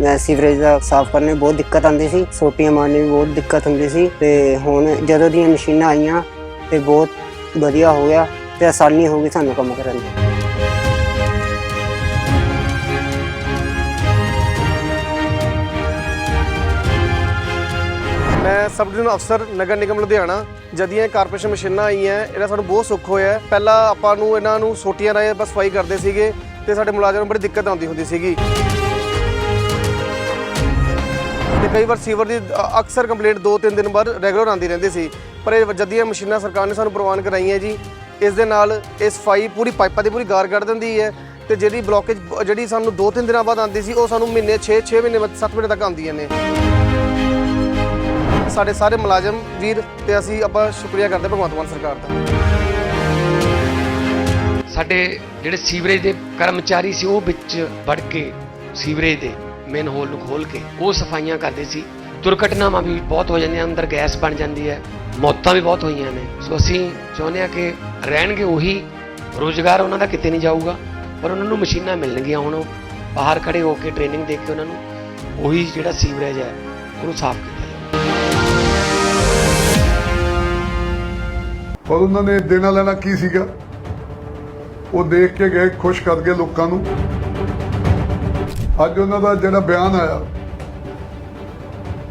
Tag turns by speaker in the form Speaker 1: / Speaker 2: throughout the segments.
Speaker 1: ਅਹ sewerage ਦਾ ਸਾਫ਼ ਕਰਨੇ ਬਹੁਤ ਦਿੱਕਤ ਆਉਂਦੀ ਸੀ, ਸੋਟੀਆਂ ਮਾਰਨੇ ਵੀ ਬਹੁਤ ਦਿੱਕਤ ਹੁੰਦੀ ਸੀ ਤੇ ਹੁਣ ਜਦੋਂ ਦੀਆਂ ਮਸ਼ੀਨਾਂ ਆਈਆਂ ਤੇ ਬਹੁਤ ਵਧੀਆ ਹੋ ਗਿਆ ਤੇ ਆਸਾਨੀ ਹੋ ਗਈ ਸਾਨੂੰ ਕੰਮ ਕਰਨ ਦੀ।
Speaker 2: ਮੈਂ ਸਬ ਡਿਵੀਜ਼ਨ ਅਫਸਰ ਨਗਰ ਨਿਗਮ ਲੁਧਿਆਣਾ, ਜਦੀਆਂ ਕਾਰਪੋਰੇਸ਼ਨ ਮਸ਼ੀਨਾਂ ਆਈਆਂ, ਇਹਦਾ ਸਾਨੂੰ ਬਹੁਤ ਸੁੱਖ ਹੋਇਆ ਪਹਿਲਾਂ ਆਪਾਂ ਨੂੰ ਇਹਨਾਂ ਨੂੰ ਸੋਟੀਆਂ ਰਾਹੀਂ ਬਸ ਸਫ਼ਾਈ ਕਰਦੇ ਸੀਗੇ ਤੇ ਸਾਡੇ ਮੁਲਾਜ਼ਮਾਂ ਨੂੰ ਬੜੀ ਦਿੱਕਤ ਆਉਂਦੀ ਹੁੰਦੀ ਸੀਗੀ। ਕਈ ਵਾਰ ਸੀਵਰ ਦੀ ਅਕਸਰ ਕੰਪਲੇਂਟ 2-3 ਦਿਨ ਬਾਅਦ ਰੈਗੂਲਰ ਆਉਂਦੀ ਰਹਿੰਦੀ ਸੀ। ਪਰ ਇਹ ਜੱਦੀਆਂ ਮਸ਼ੀਨਾਂ ਸਰਕਾਰ ਨੇ ਸਾਨੂੰ ਪ੍ਰਵਾਨ ਕਰਾਈਆਂ ਜੀ। ਇਸ ਦੇ ਨਾਲ ਇਹ ਸਫ਼ਾਈ ਪੂਰੀ ਪਾਈਪਾਂ ਦੀ ਪੂਰੀ ਗਾਰ ਕੱਢ ਦਿੰਦੀ ਹੈ ਤੇ ਜਿਹੜੀ ਬਲੋਕੇਜ ਜਿਹੜੀ ਸਾਨੂੰ 2-3 ਦਿਨਾਂ ਬਾਅਦ ਆਉਂਦੀ ਸੀ, ਉਹ ਸਾਨੂੰ ਮਹੀਨੇ 6-6 ਮਹੀਨੇ 7 ਮਹੀਨੇ ਤੱਕ ਆਉਂਦੀਆਂ ਨੇ। ਸਾਡੇ ਸਾਰੇ ਮੁਲਾਜ਼ਮ, ਵੀਰ ਤੇ ਅਸੀਂ ਆਪਾਂ ਸ਼ੁਕਰੀਆ ਕਰਦੇ ਭਗਵੰਤ ਮਾਨ ਸਰਕਾਰ ਦਾ।
Speaker 3: ਸਾਡੇ ਜਿਹੜੇ ਸੀਵਰੇਜ ਦੇ ਕਰਮਚਾਰੀ ਸੀ, ਉਹ ਵਿੱਚ ਵੜ ਕੇ ਸੀਵਰੇਜ ਦੇ ਮੇਨ ਹੋਲ ਨੂੰ ਖੋਲ ਕੇ ਉਹ ਸਫਾਈਆਂ ਕਰਦੇ ਸੀ। ਦੁਰਘਟਨਾਵਾਂ ਵੀ ਬਹੁਤ ਹੋ ਜਾਂਦੀਆਂ, ਅੰਦਰ ਗੈਸ ਬਣ ਜਾਂਦੀ ਹੈ। ਮੌਤਾਂ ਵੀ ਬਹੁਤ ਹੋਈਆਂ ਨੇ। ਸੋ ਅਸੀਂ ਚਾਹੁੰਦੇ ਹਾਂ ਕਿ ਰਹਿਣਗੇ ਉਹੀ। ਰੋਜ਼ਗਾਰ ਉਹਨਾਂ ਦਾ ਕਿਤੇ ਨਹੀਂ ਜਾਊਗਾ, ਪਰ ਉਹਨਾਂ ਨੂੰ ਮਸ਼ੀਨਾਂ ਮਿਲਣਗੀਆਂ ਹੁਣ ਉਹ। ਬਾਹਰ ਖੜੇ ਹੋ ਕੇ ਟ੍ਰੇਨਿੰਗ ਦੇ ਕੇ ਉਹਨਾਂ ਨੂੰ ਉਹੀ ਜਿਹੜਾ ਸੀਵਰੇਜ ਹੈ, ਉਹਨੂੰ ਸਾਫ਼ ਕੀਤਾ ਜਾਵੇ।
Speaker 4: ਪਰ ਉਹਨਾਂ ਨੇ ਦੇਣਾ ਲੈਣਾ ਕੀ ਸੀਗਾ? ਉਹ ਦੇਖ ਕੇ ਗਏ, ਖੁਸ਼ ਕਰ ਗਏ ਲੋਕਾਂ ਨੂੰ। ਅੱਜ ਉਹਨਾਂ ਦਾ ਜਿਹੜਾ ਬਿਆਨ ਆਇਆ,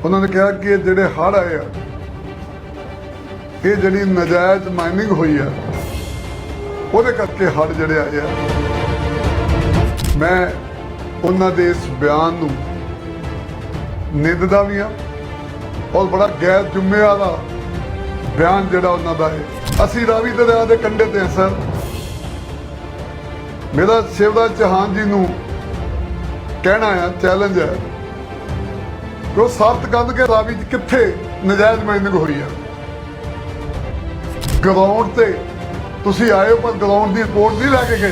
Speaker 4: ਉਹਨਾਂ ਨੇ ਕਿਹਾ ਕਿ ਇਹ ਜਿਹੜੇ ਹੜ੍ਹ ਆਏ ਆ, ਇਹ ਜਿਹੜੀ ਨਜਾਇਜ਼ ਮਾਈਨਿੰਗ ਹੋਈ ਆ, ਉਹਦੇ ਕਰਕੇ ਹੜ੍ਹ ਜਿਹੜੇ ਆਏ ਆ। ਮੈਂ ਉਹਨਾਂ ਦੇ ਇਸ ਬਿਆਨ ਨੂੰ ਨਿੰਦਦਾ ਵੀ ਆ ਔਰ ਬੜਾ ਗੈਰ ਜ਼ਿੰਮੇਵਾਰ ਦਾ ਬਿਆਨ ਜਿਹੜਾ ਉਹਨਾਂ ਦਾ ਹੈ। ਅਸੀਂ ਰਾਵੀ ਦਰਿਆ ਦੇ ਕੰਢੇ ਤੇ ਹਾਂ, ਸਰ। ਮੇਰਾ ਸ਼ਿਵਰਾਜ ਚੌਹਾਨ ਜੀ ਨੂੰ ਕਹਿਣਾ ਆ ਚੈਲੰਜ ਹੈ ਕਿ ਉਹ ਸਾਬਤ ਕਰਨ ਕਿ ਰਾਵੀ 'ਚ ਕਿੱਥੇ ਨਜਾਇਜ਼ ਮਾਈਨਿੰਗ ਹੋਈ ਆ? ਗਰਾਊਂਡ ਤੇ ਤੁਸੀਂ ਆਏ ਹੋ, ਪਰ ਗਰਾਊਂਡ ਦੀ ਰਿਪੋਰਟ ਨਹੀਂ ਲੈ ਕੇ ਗਏ।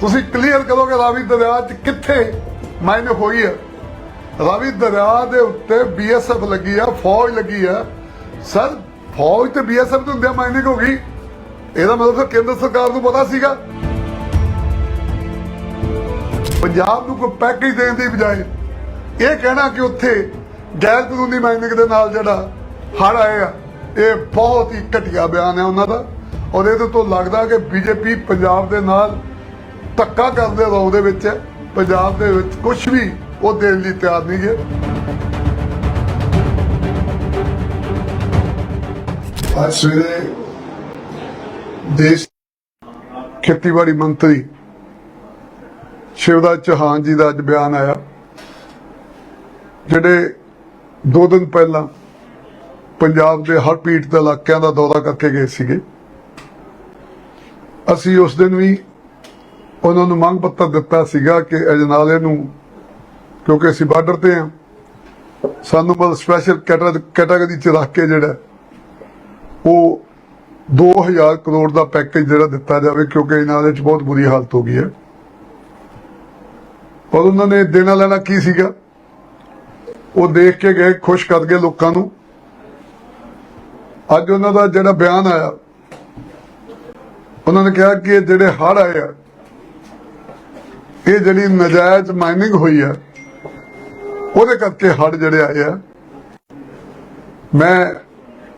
Speaker 4: ਤੁਸੀਂ ਕਲੀਅਰ ਕਰੋਗੇ ਰਾਵੀ ਦਰਿਆ 'ਚ ਕਿੱਥੇ ਮਾਈਨਿੰਗ ਹੋਈ ਆ? ਰਾਵੀ ਦਰਿਆ ਦੇ ਉੱਤੇ ਬੀਐਸਐਫ ਲੱਗੀ ਆ, ਫੌਜ ਲੱਗੀ ਆ। ਸਰ, ਫੌਜ ਤੇ ਬੀਐਸਐਫ ਦੇ ਹੁੰਦਿਆਂ ਮਾਈਨਿੰਗ ਹੋ ਗਈ। ਇਹਦਾ ਮਤਲਬ ਕੇਂਦਰ ਸਰਕਾਰ ਨੂੰ ਪਤਾ ਸੀਗਾ। ਪੰਜਾਬ ਨੂੰ ਕੋਈ ਪੈਕੇਜ ਦੇਣ ਦੀ ਬਜਾਏ ਇਹ ਕਹਿਣਾ ਕਿ ਉੱਥੇ ਗੈਰ ਕਾਨੂੰਨੀ ਮਾਈਨਿੰਗ ਦੇ ਨਾਲ ਜਿਹੜਾ ਹੜ ਆਏ ਇਹ ਬਹੁਤ ਹੀ ਘਟੀਆ ਬਿਆਨ ਹੈ ਉਹਨਾਂ ਦਾ। ਔਰ ਇਹਦੇ ਤੋਂ ਲੱਗਦਾ ਕਿ ਬੀਜੇਪੀ ਪੰਜਾਬ ਦੇ ਨਾਲ ਧੱਕਾ ਕਰਦੇ ਰੌ ਦੇ ਵਿੱਚ ਹੈ। ਪੰਜਾਬ ਦੇ ਵਿੱਚ ਕੁਝ ਵੀ ਉਹ ਦੇਣ ਲਈ ਤਿਆਰ ਨਹੀਂ ਹੈ। ਅੱਜ ਸਵੇਰੇ ਦੇਸ਼ ਖੇਤੀਬਾੜੀ ਮੰਤਰੀ ਸ਼ਿਵਰਾਜ ਚੌਹਾਨ ਜੀ ਦਾ ਅੱਜ ਬਿਆਨ ਆਇਆ, ਜਿਹੜੇ ਦੋ ਦਿਨ ਪਹਿਲਾਂ ਪੰਜਾਬ ਦੇ ਹਰ ਹੜ੍ਹ ਦੇ ਇਲਾਕਿਆਂ ਦਾ ਦੌਰਾ ਕਰਕੇ ਗਏ ਸੀਗੇ, ਅਸੀਂ ਉਸ ਦਿਨ ਵੀ ਉਹਨਾਂ ਨੂੰ ਮੰਗ ਪੱਤਰ ਦਿੱਤਾ ਸੀਗਾ ਕਿ ਅਜਨਾਲੇ ਨੂੰ, ਕਿਉਂਕਿ ਅਸੀਂ ਬਾਰਡਰ ਤੇ ਹਾਂ, ਸਾਨੂੰ ਮਤਲਬ ਸਪੈਸ਼ਲ ਕੈਟਾਗਰੀ ਚ ਰੱਖ ਕੇ ਜਿਹੜਾ, ਉਹ 2000 ਕਰੋੜ ਦਾ ਪੈਕੇਜ ਜਿਹੜਾ ਦਿੱਤਾ ਜਾਵੇ, ਕਿਉਂਕਿ ਇਹਨਾਂ ਦੇ ਚ ਬਹੁਤ ਬੁਰੀ ਹਾਲਤ ਹੋ ਗਈ ਹੈ। ਪਰ ਉਹਨਾਂ ਨੇ ਦੇਣਾ ਲੈਣਾ ਕੀ ਸੀਗਾ? ਉਹ ਦੇਖ ਕੇ ਗਏ, ਖੁਸ਼ ਕਰ ਗਏ ਲੋਕਾਂ ਨੂੰ। ਅੱਜ ਉਹਨਾਂ ਦਾ ਜਿਹੜਾ ਬਿਆਨ ਆਇਆ, ਉਹਨਾਂ ਨੇ ਕਿਹਾ ਕਿ ਇਹ ਜਿਹੜੇ ਹੜ ਆਏ ਆ, ਇਹ ਜਿਹੜੀ ਨਜਾਇਜ਼ ਮਾਈਨਿੰਗ ਹੋਈ ਆ, ਉਹਦੇ ਕਰਕੇ ਹੜ ਜਿਹੜੇ ਆਏ ਆ। ਮੈਂ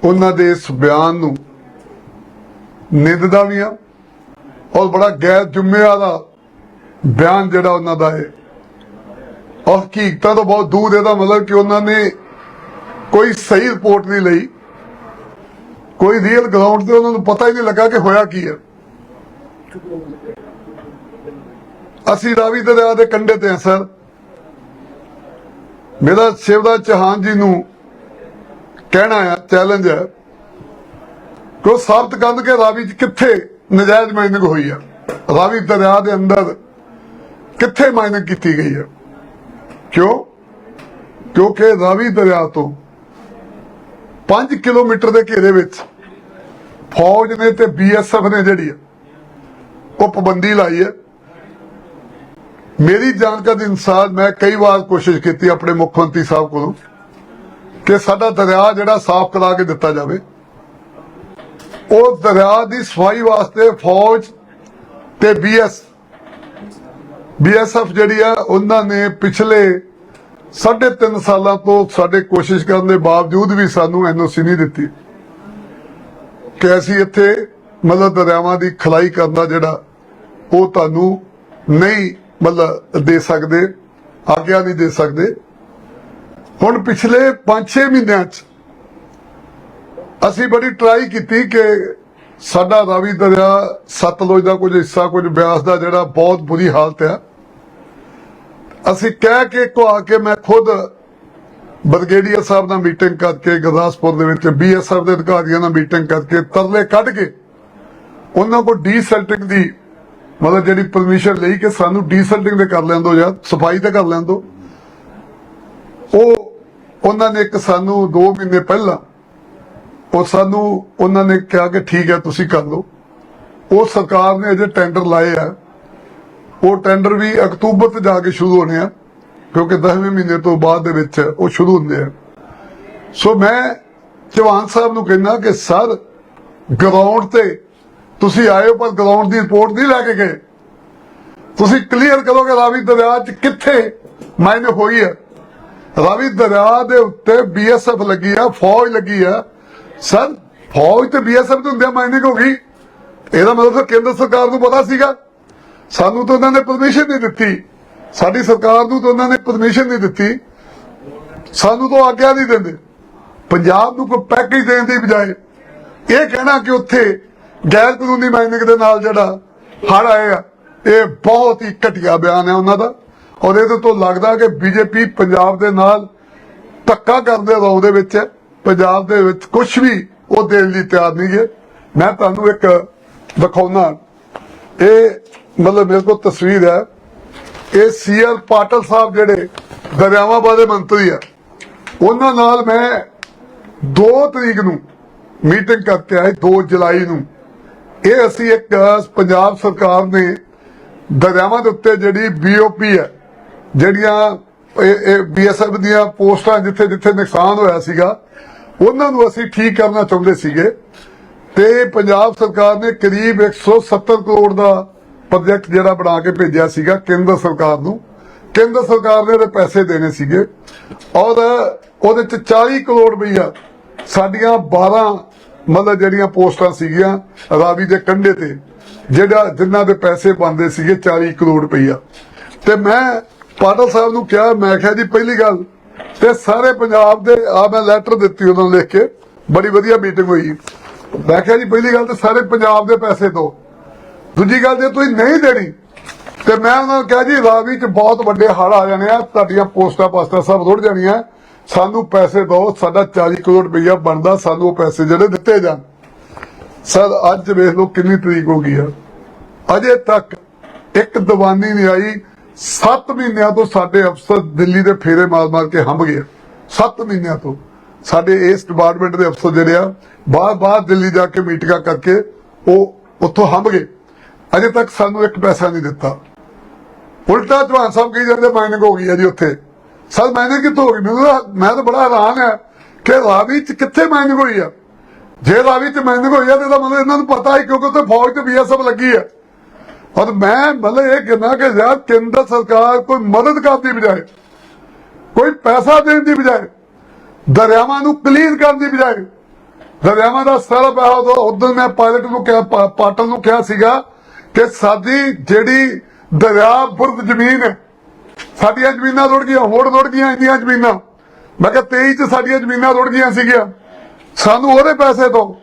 Speaker 4: ਉਹਨਾਂ ਦੇ ਇਸ ਬਿਆਨ ਨੂੰ ਨਿੰਦਦਾ ਵੀ ਆ ਔਰ ਬੜਾ ਗੈਰ ਜ਼ਿੰਮੇਵਾਰ ਦਾ ਬਿਆਨ ਜਿਹੜਾ ਉਹਨਾਂ ਦਾ ਹੈ। ਔਰ ਹਕੀਕਤਾਂ ਤੋਂ ਬਹੁਤ ਦੂਰ ਇਹਦਾ ਮਤਲਬ ਕਿ ਉਹਨਾਂ ਨੇ ਕੋਈ ਸਹੀ ਰਿਪੋਰਟ ਨਹੀਂ ਲਈ। ਕੋਈ ਰੀਅਲ ਗਰਾਊਂਡ ਤੇ ਉਹਨਾਂ ਨੂੰ ਪਤਾ ਹੀ ਨਹੀਂ ਲੱਗਾ ਕਿ ਹੋਇਆ ਕੀ ਹੈ। ਅਸੀਂ ਰਾਵੀ ਦਰਿਆ ਦੇ ਕੰਢੇ ਤੇ ਹਾਂ, ਸਰ। ਮੇਰਾ ਸ਼ਿਵਰਾਜ ਚੌਹਾਨ ਜੀ ਨੂੰ ਕਹਿਣਾ ਆ ਚੈਲੰਜ ਹੈ ਕਿ ਉਹ ਸਾਬਤ ਕਰਨ ਕੇ ਰਾਵੀ 'ਚ ਕਿੱਥੇ ਨਜਾਇਜ਼ ਮਾਈਨਿੰਗ ਹੋਈ ਹੈ ਰਾਵੀ ਦਰਿਆ ਦੇ ਅੰਦਰ ਕਿੱਥੇ ਮਾਈਨਿੰਗ ਕੀਤੀ ਗਈ ਹੈ ਕਿਉਂ? ਕਿਉਂਕਿ ਰਾਵੀ ਦਰਿਆ ਤੋਂ 5 ਕਿਲੋਮੀਟਰ ਦੇ ਘੇਰੇ ਵਿੱਚ ਫੌਜ ਨੇ ਤੇ ਬੀਐਸਐਫ ਨੇ ਜਿਹੜੀ ਉਹ ਪਾਬੰਦੀ ਲਾਈ ਹੈ। ਮੇਰੀ ਜਾਣਕਾਰੀ ਅਨੁਸਾਰ ਮੈਂ ਕਈ ਵਾਰ ਕੋਸ਼ਿਸ਼ ਕੀਤੀ ਆਪਣੇ ਮੁੱਖ ਮੰਤਰੀ ਸਾਹਿਬ ਕੋਲੋਂ ਕਿ ਸਾਡਾ ਦਰਿਆ ਜਿਹੜਾ ਸਾਫ਼ ਕਰਾ ਕੇ ਦਿੱਤਾ ਜਾਵੇ। ਉਹ ਦਰਿਆ ਦੀ ਸਫ਼ਾਈ ਵਾਸਤੇ ਫੌਜ ਤੇ ਬੀਐਸ ਬੀਐਸਐਫ ਜਿਹੜੀ ਆ, ਉਹਨਾਂ ਨੇ ਪਿਛਲੇ ਸਾਢੇ ਤਿੰਨ ਸਾਲਾਂ ਤੋਂ ਸਾਡੇ ਕੋਸ਼ਿਸ਼ ਕਰਨ ਦੇ ਬਾਵਜੂਦ ਵੀ ਸਾਨੂੰ ਐਨਓਸੀ ਨਹੀਂ ਦਿੱਤੀ। ਕਿ ਅਸੀਂ ਇੱਥੇ ਮਤਲਬ ਦਰਿਆਵਾਂ ਦੀ ਖਲਾਈ ਕਰਨ ਜਿਹੜਾ ਉਹ ਤੁਹਾਨੂੰ ਨਹੀਂ ਮਤਲਬ ਦੇ ਸਕਦੇ, ਆਗਿਆ ਨਹੀਂ ਦੇ ਸਕਦੇ। ਹੁਣ ਪਿਛਲੇ 5-6 ਮਹੀਨਿਆਂ 'ਚ ਅਸੀਂ ਬੜੀ ਟਰਾਈ ਕੀਤੀ ਕਿ ਸਾਡਾ ਰਾਵੀ ਦਰਿਆ, ਸਤਲੁਜ ਦਾ ਕੁਝ ਹਿੱਸਾ, ਕੁਝ ਬਿਆਸ ਦਾ ਜਿਹੜਾ ਬਹੁਤ ਬੁਰੀ ਹਾਲਤ ਹੈ ਅਸੀਂ ਕਹਿ ਕੇ ਕੋ ਕੇ ਮੈਂ ਖੁਦ ਬਰਗੇਡੀਅਰ ਸਾਹਿਬ ਨਾਲ ਮੀਟਿੰਗ ਕਰਕੇ, ਗੁਰਦਾਸਪੁਰ ਦੇ ਵਿੱਚ ਬੀਐਸਐਫ ਦੇ ਅਧਿਕਾਰੀਆਂ ਨਾਲ ਮੀਟਿੰਗ ਕਰਕੇ ਤਰਲੇ ਕੱਢ ਕੇ ਉਹਨਾਂ ਕੋਲ ਡੀਸੈਲਟਿੰਗ ਦੀ ਮਤਲਬ ਜਿਹੜੀ ਪਰਮਿਸ਼ਨ ਲਈ ਕਿ ਸਾਨੂੰ ਡੀਸੈਲਟਿੰਗ ਦੇ ਕਰ ਲੈਣ ਦਿਓ ਜਾਂ ਸਫ਼ਾਈ ਤੇ ਕਰ ਲੈਣ ਦਿਓ। ਉਹ ਉਹਨਾਂ ਨੇ ਇੱਕ ਸਾਨੂੰ 2 ਮਹੀਨੇ ਪਹਿਲਾਂ ਉਹ ਸਾਨੂੰ ਉਹਨਾਂ ਨੇ ਕਿਹਾ ਕਿ ਠੀਕ ਹੈ, ਤੁਸੀਂ ਕਰ ਲਓ। ਉਹ ਸਰਕਾਰ ਨੇ ਅਜੇ ਟੈਂਡਰ ਲਾਏ ਆ। ਉਹ ਟੈਂਡਰ ਵੀ ਅਕਤੂਬਰ ਤੋਂ ਜਾ ਕੇ ਸ਼ੁਰੂ ਹੋਣੇ ਆ, ਕਿਉਂਕਿ 10ਵੇਂ ਮਹੀਨੇ ਤੋਂ ਬਾਅਦ ਦੇ ਵਿੱਚ ਉਹ ਸ਼ੁਰੂ ਹੁੰਦੇ ਆ। ਸੋ ਮੈਂ ਚੌਹਾਨ ਸਾਹਿਬ ਨੂੰ ਕਹਿੰਦਾ ਕਿ, ਸਰ ਗਰਾਊਂਡ ਤੇ ਤੁਸੀਂ ਆਏ ਹੋ ਪਰ ਗਰਾਊਂਡ ਦੀ ਰਿਪੋਰਟ ਨਹੀਂ ਲੈ ਕੇ ਗਏ। ਤੁਸੀਂ ਕਲੀਅਰ ਕਰੋ ਕਿ ਰਾਵੀ ਦਰਿਆ 'ਚ ਕਿੱਥੇ ਮਾਇਨੇ ਹੋਈ ਹੈ? ਰਾਵੀ ਦਰਿਆ ਦੇ ਉੱਤੇ ਬੀਐਸਐਫ ਲੱਗੀ ਆ, ਫੌਜ ਲੱਗੀ ਆ। ਸਰ, ਫੌਜ ਤੇ ਬੀਐਸਐਫ ਦੇ ਹੁੰਦੇ ਮਾਇਨਿੰਗ ਹੋ ਗਈ? ਇਹਦਾ ਮਤਲਬ ਕੇਂਦਰ ਸਰਕਾਰ ਨੂੰ ਪਤਾ ਸੀਗਾ। ਸਾਨੂੰ ਤਾਂ ਉਹਨਾਂ ਨੇ ਪਰਮਿਸ਼ਨ ਨਹੀਂ ਦਿੱਤੀ। ਸਾਡੀ ਸਰਕਾਰ ਨੂੰ ਤਾਂ ਉਹਨਾਂ ਨੇ ਪਰਮਿਸ਼ਨ ਨਹੀਂ ਦਿੱਤੀ। ਸਾਨੂੰ ਤਾਂ ਆਗਿਆ ਨਹੀਂ ਦਿੰਦੇ। ਪੰਜਾਬ ਨੂੰ ਕੋਈ ਪੈਕੇਜ ਦੇਣ ਦੀ ਬਜਾਏ ਇਹ ਕਹਿਣਾ ਕਿ ਉੱਥੇ ਗੈਰ ਕਾਨੂੰਨੀ ਮਾਈਨਿੰਗ ਦੇ ਨਾਲ ਜਿਹੜਾ ਹੜ ਆਏਗਾ ਇਹ ਬਹੁਤ ਹੀ ਘਟੀਆ ਬਿਆਨ ਹੈ ਉਹਨਾਂ ਦਾ। ਔਰ ਇਹਦੇ ਤੋਂ ਲੱਗਦਾ ਕਿ ਬੀਜੇਪੀ ਪੰਜਾਬ ਦੇ ਨਾਲ ਧੱਕਾ ਕਰਦੇ ਰੌ ਦੇ ਵਿੱਚ ਹੈ। ਪੰਜਾਬ ਦੇ ਵਿੱਚ ਕੁਝ ਵੀ ਉਹ ਦੇਣ ਲਈ ਤਿਆਰ ਨਹੀਂ ਹੈ। ਮੈਂ ਤੁਹਾਨੂੰ ਇੱਕ ਦਿਖਾਉਣਾ। ਇਹ ਮਤਲਬ ਮੇਰੇ ਕੋਲ ਤਸਵੀਰ ਹੈ। ਇਹ ਸੀਐਲ ਪਾਟਲ ਸਾਹਿਬ ਜਿਹੜੇ ਦਰਿਆਵਾਂ ਬਾਰੇ ਮੰਤਰੀ ਆ। ਉਹਨਾਂ ਨਾਲ ਮੈਂ 2 ਤਰੀਕ ਨੂੰ ਮੀਟਿੰਗ ਕਰਕੇ ਆਏ 2 ਜੁਲਾਈ ਨੂੰ। ਇਹ ਅਸੀਂ ਇੱਕ ਪੰਜਾਬ ਸਰਕਾਰ ਨੇ ਦਰਿਆਵਾਂ ਦੇ ਉੱਤੇ ਜਿਹੜੀ ਬੀਓਪੀ ਹੈ, ਜਿਹੜੀਆਂ ਬੀਐਸਐਫ ਦੀਆਂ ਪੋਸਟਾਂ ਜਿੱਥੇ ਜਿੱਥੇ ਨੁਕਸਾਨ ਹੋਇਆ ਸੀਗਾ, ਉਹਨਾਂ ਨੂੰ ਅਸੀਂ ਠੀਕ ਕਰਨਾ ਚਾਹੁੰਦੇ ਸੀਗੇ। ਤੇ ਪੰਜਾਬ ਸਰਕਾਰ ਨੇ ਕਰੀਬ 170 ਕਰੋੜ ਦਾ ਪ੍ਰੋਜੈਕਟ ਜਿਹੜਾ ਬਣਾ ਕੇ ਭੇਜਿਆ ਸੀਗਾ ਕੇਂਦਰ ਸਰਕਾਰ ਨੂੰ। ਕੇਂਦਰ ਸਰਕਾਰ ਨੇ ਇਹਦੇ ਪੈਸੇ ਦੇਣੇ ਸੀਗੇ। ਔਰ ਉਹਦੇ ਚ 40 ਕਰੋੜ ਰੁਪਈਆ ਸਾਡੀਆਂ 12 ਮਤਲਬ ਜਿਹੜੀਆਂ ਪੋਸਟਾਂ ਸੀਗੀਆਂ ਰਾਵੀ ਦੇ ਕੰਢੇ ਤੇ, ਜਿਹੜਾ ਜਿਨ੍ਹਾਂ ਦੇ ਪੈਸੇ ਬੰਦੇ ਸੀਗੇ 40 ਕਰੋੜ ਰੁਪਈਆ। ਤੇ ਮੈਂ ਪਾਟਲ ਸਾਹਿਬ ਨੂੰ ਕਿਹਾ, ਮੈਂ ਕਿਹਾ ਜੀ ਪਹਿਲੀ ਗੱਲ ਤੇ ਸਾਰੇ ਪੰਜਾਬ ਦੇ ਆ ਮੈਂ ਲੈਟਰ ਦਿੱਤੀ ਉਹਨਾਂ ਨੂੰ ਲਿਖ ਕੇ, ਬੜੀ ਵਧੀਆ ਮੀਟਿੰਗ ਹੋਈ। ਮੈਂ ਕਿਹਾ ਜੀ ਪਹਿਲੀ ਗੱਲ ਤੇ ਸਾਰੇ ਪੰਜਾਬ ਦੇ ਪੈਸੇ ਦੋ। ਦੂਜੀ ਗੱਲ ਜੇ ਤੁਸੀਂ ਨਹੀਂ ਦੇਣੀ, ਤੇ ਮੈਂ ਉਹਨਾਂ ਨੂੰ ਕਿਹਾ ਜੀ ਰਾਵੀ ਚ ਬਹੁਤ ਵੱਡੇ ਹੜ ਆ ਜਾਣੇ ਆ, ਤੁਹਾਡੀਆਂ ਪੋਸਟਾਂ ਪਾਸਟਾਂ ਸਭ ਰੁੜ ਜਾਣੀਆਂ, ਸਾਨੂੰ ਪੈਸੇ ਦਿਓ, ਸਾਡਾ 40 ਕਰੋੜ ਰੁਪਈਆ ਬਣਦਾ, ਸਾਨੂੰ ਉਹ ਪੈਸੇ ਜਿਹੜੇ ਦਿੱਤੇ ਜਾਣ। ਸਰ, ਅੱਜ ਵੇਖ ਲਓ ਕਿੰਨੀ ਤਰੀਕ ਹੋ ਗਈ ਆ। ਅਜੇ ਤੱਕ ਇੱਕ ਦੀਵਾਨੀ ਨਹੀਂ ਆਈ 7 ਮਹੀਨਿਆਂ ਤੋਂ ਸਾਡੇ ਅਫਸਰ ਦਿੱਲੀ ਦੇ ਫੇਰੇ ਮਾਰ-ਮਾਰ ਕੇ ਹੰਭ ਗਏ 7 ਮਹੀਨਿਆਂ ਤੋਂ। ਸਾਡੇ ਇਸ ਡਿਪਾਰਟਮੈਂਟ ਦੇ ਅਫਸਰ ਜਿਹੜੇ ਆ, ਬਾਰ-ਬਾਰ ਦਿੱਲੀ ਜਾ ਕੇ ਮੀਟਿੰਗਾਂ ਕਰਕੇ ਉਹ ਉੱਥੋਂ ਹੰਭ ਗਏ। ਅਜੇ ਤੱਕ ਸਾਨੂੰ ਇੱਕ ਪੈਸਾ ਨਹੀਂ ਦਿੱਤਾ। ਉਲਟਾ ਜਵਾਨ ਸਾਹਿਬ ਕਹੀ ਜਾਂਦੇ ਮਾਈਨਿੰਗ ਹੋ ਗਈ ਹੈ ਜੀ ਉੱਥੇ। ਸਰ ਮਾਈਨਿੰਗ ਕਿੱਥੋਂ ਹੋ ਗਈ? ਮੈਨੂੰ ਮੈਂ ਤਾਂ ਬੜਾ ਹੈਰਾਨ ਹੈ ਕਿ ਰਾਵੀ ਚ ਕਿੱਥੇ ਮਾਈਨਿੰਗ ਹੋਈ ਆ? ਜੇ ਰਾਵੀ ਚ ਮਾਈਨਿੰਗ ਹੋਈ ਆ, ਤੇ ਇਹਦਾ ਮਤਲਬ ਇਹਨਾਂ ਨੂੰ ਪਤਾ ਹੈ, ਕਿਉਂਕਿ ਉੱਥੇ ਫੌਜ ਤੇ ਬੀਐਸਐਫ ਲੱਗੀ ਹੈ ਔਰ ਮੈਂ ਮਤਲਬ ਇਹ ਕਹਿੰਦਾ ਕਿ ਯਾਰ, ਕੇਂਦਰ ਸਰਕਾਰ ਕੋਈ ਮਦਦ ਕਰਦੀ ਬਜਾਏ, ਕੋਈ ਪੈਸਾ ਦੇਣ ਦੀ ਬਜਾਏ, ਦਰਿਆਵਾਂ ਨੂੰ ਕਲੀਨ ਕਰਨ ਦੀ ਬਜਾਏ, ਦਰਿਆਵਾਂ ਦਾ ਸਾਰਾ ਪੈਸਾ ਉਦੋਂ ਮੈਂ ਪਾਇਲਟ ਨੂੰ ਕਿਹਾ ਪਾਟਲ ਨੂੰ ਕਿਹਾ ਸੀਗਾ ਕਿ ਸਾਡੀ ਜਿਹੜੀ ਦਰਿਆ ਬੁਰਦ ਜ਼ਮੀਨ ਹੈ, ਸਾਡੀਆਂ ਜ਼ਮੀਨਾਂ ਰੁੜ ਗਈਆਂ, ਹੋਰ ਰੁੜ ਗਈਆਂ ਇੰਨੀਆਂ ਜ਼ਮੀਨਾਂ। ਮੈਂ ਕਿਹਾ 23 ਚ ਸਾਡੀਆਂ ਜ਼ਮੀਨਾਂ ਰੁੜ ਗਈਆਂ ਸੀਗੀਆਂ। ਸਾਨੂੰ ਉਹਦੇ ਪੈਸੇ ਤੋਂ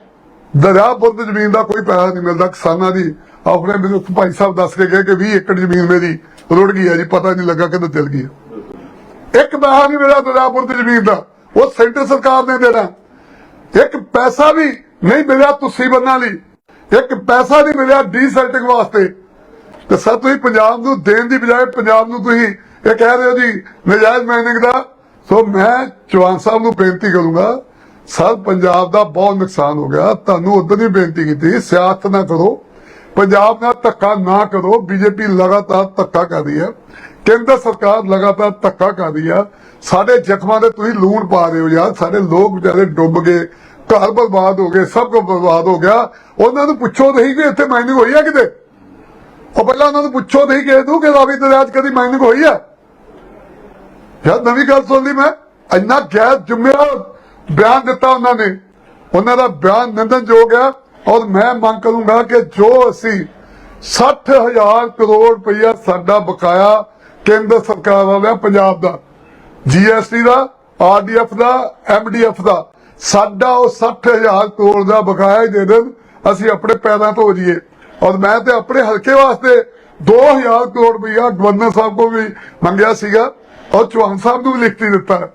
Speaker 4: ਦਰਿਆ ਬੁਰਦ ਜ਼ਮੀਨ ਦਾ ਕੋਈ ਪੈਸਾ ਨਹੀਂ ਮਿਲਦਾ ਕਿਸਾਨਾਂ ਦੀ। ਆਪਣੇ ਮੈਨੂੰ ਭਾਈ ਸਾਹਿਬ ਦੱਸ ਕੇ ਗਏ ਕਿ 20 ਏਕੜ ਜ਼ਮੀਨ ਮੇਰੀ ਰੁੜ ਗਈ ਹੈ ਜੀ, ਪਤਾ ਨਹੀਂ ਲੱਗਾ ਕਿੱਧਰ ਚਲ ਗਈ ਇੱਕ ਪੈਸਾ ਨਹੀਂ ਮਿਲਿਆ ਦਰਿਆ ਬੁਰਦ ਜ਼ਮੀਨ ਦਾ। ਉਹ ਸੈਂਟਰ ਸਰਕਾਰ ਨੇ ਦੇਣਾ। ਇੱਕ ਪੈਸਾ ਵੀ ਨਹੀਂ ਮਿਲਿਆ ਤੁਸੀਂ ਬੰਨਾਂ ਲਈ। ਇੱਕ ਪੈਸਾ ਨਹੀਂ ਮਿਲਿਆ ਡੀਸੈਲਟਿੰਗ ਵਾਸਤੇ। ਤੇ ਸਰ, ਤੁਸੀਂ ਪੰਜਾਬ ਨੂੰ ਦੇਣ ਦੀ ਬਜਾਏ ਪੰਜਾਬ ਨੂੰ ਤੁਸੀਂ ਇਹ ਕਹਿ ਰਹੇ ਹੋ ਜੀ, ਨਜਾਇਜ਼ ਮਾਈਨਿੰਗ ਦਾ। ਸੋ ਮੈਂ ਚੌਹਾਨ ਸਾਹਿਬ ਨੂੰ ਬੇਨਤੀ ਕਰੂੰਗਾ, ਸਰ, ਪੰਜਾਬ ਦਾ ਬਹੁਤ ਨੁਕਸਾਨ ਹੋ ਗਿਆ। ਤੁਹਾਨੂੰ ਉਦੋਂ ਹੀ ਬੇਨਤੀ ਕੀਤੀ, ਸਿਆਸਤ ਨਾ ਕਰੋ। ਪੰਜਾਬ ਨਾਲ ਧੱਕਾ ਨਾ ਕਰੋ। ਬੀਜੇਪੀ ਲਗਾਤਾਰ ਧੱਕਾ ਕਰ ਰਹੀ ਹੈ। ਕੇਂਦਰ ਸਰਕਾਰ ਲਗਾਤਾਰ ਧੱਕਾ ਕਰ ਰਹੀ ਆ ਸਾਡੇ ਜ਼ਖਮਾਂ ਦੇ ਤੁਸੀਂ ਲੂਣ ਪਾ ਰਹੇ ਹੋ ਯਾਰ। ਸਾਡੇ ਲੋਕ ਵਿਚਾਰੇ ਡੁੱਬ ਗਏ। ਘਰ ਬਰਬਾਦ ਹੋ ਗਏ, ਸਭ ਕੁਝ ਬਰਬਾਦ ਹੋ ਗਿਆ। ਉਹਨਾਂ ਨੂੰ ਪੁੱਛੋ ਨਹੀਂ ਕਿ ਇੱਥੇ ਮਾਈਨਿੰਗ ਹੋਈ ਆ ਕਿਤੇ? ਉਹ ਪਹਿਲਾਂ ਉਹਨਾਂ ਨੂੰ ਪੁੱਛੋ ਨਹੀਂ ਕਿ ਤੂੰ ਕਿ ਰਾਵੀ ਦਰਿਆ 'ਚ ਕਦੀ ਮਾਈਨਿੰਗ ਹੋਈ ਆ? ਯਾਰ ਨਵੀਂ ਗੱਲ ਸੁਣ ਲਈ ਮੈਂ। ਇੰਨਾ ਗੈਰ ਜ਼ਿੰਮੇਵਾਰ ਬਿਆਨ ਦਿੱਤਾ ਉਹਨਾਂ ਨੇ। ਉਹਨਾਂ ਦਾ ਬਿਆਨ ਨਿੰਦਨਯੋਗ ਹੈ ਔਰ ਮੈਂ ਮੰਗ ਕਰੂੰਗਾ ਕਿ ਜੋ ਅਸੀਂ 60000 ਕਰੋੜ ਰੁਪਇਆ ਸਾਡਾ ਬਕਾਇਆ ਕੇਂਦਰ ਸਰਕਾਰ ਵਾਲਿਆ, ਪੰਜਾਬ ਦਾ ਜੀਐਸਟੀ ਦਾ ਆਰਡੀਐਫ ਦਾ ਐਮਡੀਐਫ ਦਾ ਸਾਡਾ ਉਹ 60000 ਕਰੋੜ ਦਾ ਬਕਾਇਆ ਹੀ ਦੇ ਦੇਣ। ਅਸੀਂ ਆਪਣੇ ਪੈਰਾਂ ਤੋਂ ਹੋ ਜਾਈਏ ਔਰ ਮੈਂ ਤੇ ਆਪਣੇ ਹਲਕੇ ਵਾਸਤੇ 2000 ਕਰੋੜ ਰੁਪਈਆ ਗਵਰਨਰ ਸਾਹਿਬ ਕੋ ਵੀ ਮੰਗਿਆ ਸੀਗਾ ਔਰ ਚੌਹਾਨ ਸਾਹਿਬ ਨੂੰ ਵੀ ਲਿਖਤੀ ਦਿੱਤਾ।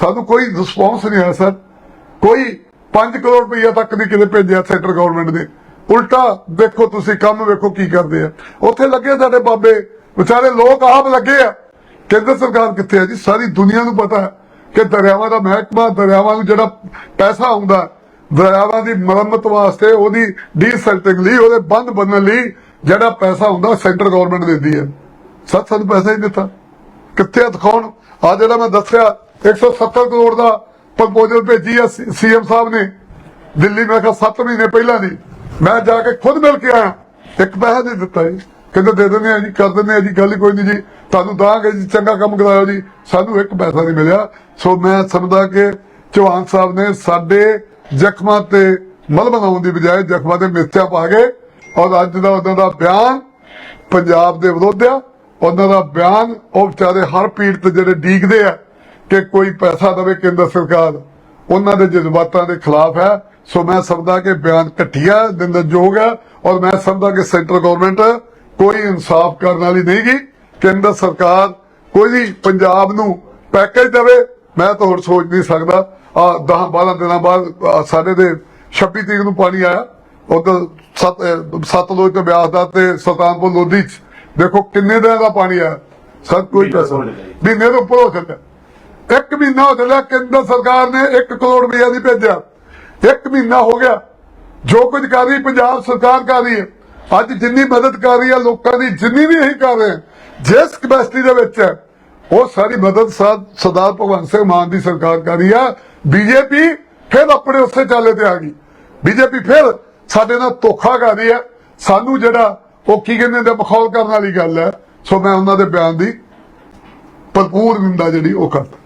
Speaker 4: ਸਾਨੂੰ ਕੋਈ ਰਿਸਪੌਂਸ ਨਹੀਂ ਆਇਆ, ਸਰ। ਕੋਈ 5 ਕਰੋੜ ਰੁਪਇਆ ਤੱਕ ਨਹੀਂ ਕਿਤੇ ਭੇਜਿਆ ਸੈਂਟਰ ਗਵਰਨਮੈਂਟ ਨੇ। ਉਲਟਾ ਦੇਖੋ ਤੁਸੀਂ ਕੰਮ ਵੇਖੋ ਕੀ ਕਰਦੇ ਆ। ਉੱਥੇ ਲੱਗੇ ਸਾਡੇ ਬਾਬੇ। ਵਿਚਾਰੇ ਲੋਕ ਆਪ ਲੱਗੇ ਆ। ਕੇਂਦਰ ਸਰਕਾਰ ਕਿੱਥੇ ਆ ਜੀ? ਸਾਰੀ ਦੁਨੀਆ ਨੂੰ ਪਤਾ ਹੈ। ਕਿ ਦਰਿਆਵਾਂ ਦਾ ਮਹਿਕਮਾ, ਦਰਿਆਵਾਂ ਨੂੰ ਜਿਹੜਾ ਪੈਸਾ ਆਉਂਦਾ ਦਰਿਆਵਾਂ ਦੀ ਮੁਰੰਮਤ ਵਾਸਤੇ ਉਹਦੀ ਡੀਸੈਲਟਿੰਗ ਲਈ, ਉਹਦੇ ਬੰਦ ਬਣਨ ਲਈ ਜਿਹੜਾ ਪੈਸਾ ਹੁੰਦਾ ਸੈਂਟਰ ਗਵਰਨਮੈਂਟ ਦਿੰਦੀ ਹੈ। ਸੱਤ ਸਾਨੂੰ ਪੈਸਾ ਹੀ ਦਿੱਤਾ। ਕਿੱਥੇ ਦਿਖਾਉਣ? ਆ ਜਿਹੜਾ ਮੈਂ ਦੱਸਿਆ 170 ਕਰੋੜ ਦਾ ਪ੍ਰਪੋਜ਼ਲ ਭੇਜੀ ਆ ਸੀਐਮ ਸਾਹਿਬ ਨੇ। ਦਿੱਲੀ ਮੈਂ ਕਿਹਾ 7 ਮਹੀਨੇ ਪਹਿਲਾਂ ਦੀ। ਮੈਂ ਜਾ ਕੇ ਖੁਦ ਮਿਲ ਕੇ ਆਇਆ। ਇੱਕ ਪੈਸਾ ਨਹੀਂ ਦਿੱਤਾ ਜੀ। ਕਹਿੰਦੇ ਦੇ ਦਿੰਦੇ ਆ ਜੀ, ਕਰ ਦਿੰਦੇ ਆ ਜੀ, ਗੱਲ ਕੋਈ ਨਹੀਂ ਜੀ। ਤੁਹਾਨੂੰ ਦਾਂਗੇ ਜੀ, ਚੰਗਾ ਕੰਮ ਕਰਾਇਓ ਜੀ। ਸਾਨੂੰ ਇੱਕ ਪੈਸਾ ਨਹੀਂ ਮਿਲਿਆ। ਸੋ ਮੈਂ ਸਮਝਦਾ ਕਿ ਚੌਹਾਨ ਸਾਹਿਬ ਨੇ ਸਾਡੇ ਜ਼ਖਮਾਂ ਤੇ ਮਲ ਬਣਾਉਣ ਦੀ ਬਜਾਏ ਜ਼ਖਮਾਂ ਤੇ ਮਿਰਚਾਂ ਪਾ ਗਏ ਔਰ ਅੱਜ ਦਾ ਉਹਨਾਂ ਦਾ ਬਿਆਨ ਪੰਜਾਬ ਦੇ ਵਿਰੋਧ ਆ। ਉਹਨਾਂ ਦਾ ਬਿਆਨ ਉਹ ਵਿਚਾਰੇ ਹਰ ਪੀੜਤ ਜਿਹੜੇ ਡੀਕਦੇ ਆ ਕਿ ਕੋਈ ਪੈਸਾ ਦੇਵੇ ਕੇਂਦਰ ਸਰਕਾਰ, ਉਹਨਾਂ ਦੇ ਜਜ਼ਬਾਤਾਂ ਦੇ ਖਿਲਾਫ ਹੈ। ਸੋ ਮੈਂ ਸਮਝਦਾ ਕਿ ਬਿਆਨ ਘਟੀਆ ਨਿੰਦਨਯੋਗ ਹੈ। ਔਰ ਮੈਂ ਸਮਝਦਾ ਕਿ ਸੈਂਟਰ ਗਵਰਨਮੈਂਟ ਕੋਈ ਇਨਸਾਫ ਕਰਨ ਵਾਲੀ ਨਹੀਂ ਗੀ। ਕੇਂਦਰ ਸਰਕਾਰ ਕੋਈ ਵੀ ਪੰਜਾਬ ਨੂੰ ਪੈਕੇਜ ਦੇਵੇ ਮੈਂ ਤਾਂ ਹੁਣ ਸੋਚ ਨਹੀਂ ਸਕਦਾ। ਆ 10 12 ਦਿਨਾਂ ਬਾਅਦ ਸਾਡੇ ਦੇ 26 ਤਰੀਕ ਨੂੰ ਪਾਣੀ ਆਇਆ। ਉਧਰ ਸਤ ਸਤਲੁਜ ਤੇ ਬਿਆਸ ਦਾ ਤੇ ਸੁਲਤਾਨਪੁਰ ਲੋਧੀ ਚ। ਦੇਖੋ ਕਿੰਨੇ ਦਿਨਾਂ ਦਾ ਪਾਣੀ ਆਇਆ। ਸਰ ਕੋਈ ਪੈਸਾ ਮਹੀਨੇ ਤੋਂ ਉੱਪਰ ਹੋ ਚੱਲਿਆ ਇੱਕ ਮਹੀਨਾ ਹੋ ਚੱਲਿਆ ਕੇਂਦਰ ਸਰਕਾਰ ਨੇ 1 ਕਰੋੜ ਰੁਪਇਆ ਨਹੀਂ ਭੇਜਿਆ। ਇੱਕ ਮਹੀਨਾ ਹੋ ਗਿਆ। ਜੋ ਕੁਝ ਕਰ ਰਹੀ ਪੰਜਾਬ ਸਰਕਾਰ ਕਰ ਰਹੀ ਹੈ। ਅੱਜ ਜਿੰਨੀ ਮਦਦ ਕਰ ਰਹੀ ਹੈ ਲੋਕਾਂ ਦੀ, ਜਿੰਨੀ ਵੀ ਅਸੀਂ ਕਰ ਰਹੇ ਜਿਸ ਕਪੈਸਿਟੀ ਦੇ ਵਿੱਚ ਹੈ, ਉਹ ਸਾਰੀ ਮਦਦ ਸਰਦਾਰ ਭਗਵੰਤ ਸਿੰਘ ਮਾਨ ਦੀ ਸਰਕਾਰ ਕਰ ਰਹੀ ਹੈ ਬੀਜੇਪੀ ਫਿਰ ਆਪਣੇ ਉਸੇ ਚਾਲੇ ਤੇ ਆ ਗਈ। ਬੀਜੇਪੀ ਫਿਰ ਸਾਡੇ ਨਾਲ ਧੋਖਾ ਕਰ ਰਹੀ ਹੈ ਸਾਨੂੰ ਜਿਹੜਾ, ਉਹ ਕੀ ਕਹਿੰਦੇ ਨੇ ਮਖੌਲ ਕਰਨ ਵਾਲੀ ਗੱਲ ਹੈ। ਸੋ ਮੈਂ ਉਹਨਾਂ ਦੇ ਬਿਆਨ ਦੀ ਭਰਪੂਰ ਨਿੰਦਾ ਜਿਹੜੀ ਉਹ ਕਰਦਾ।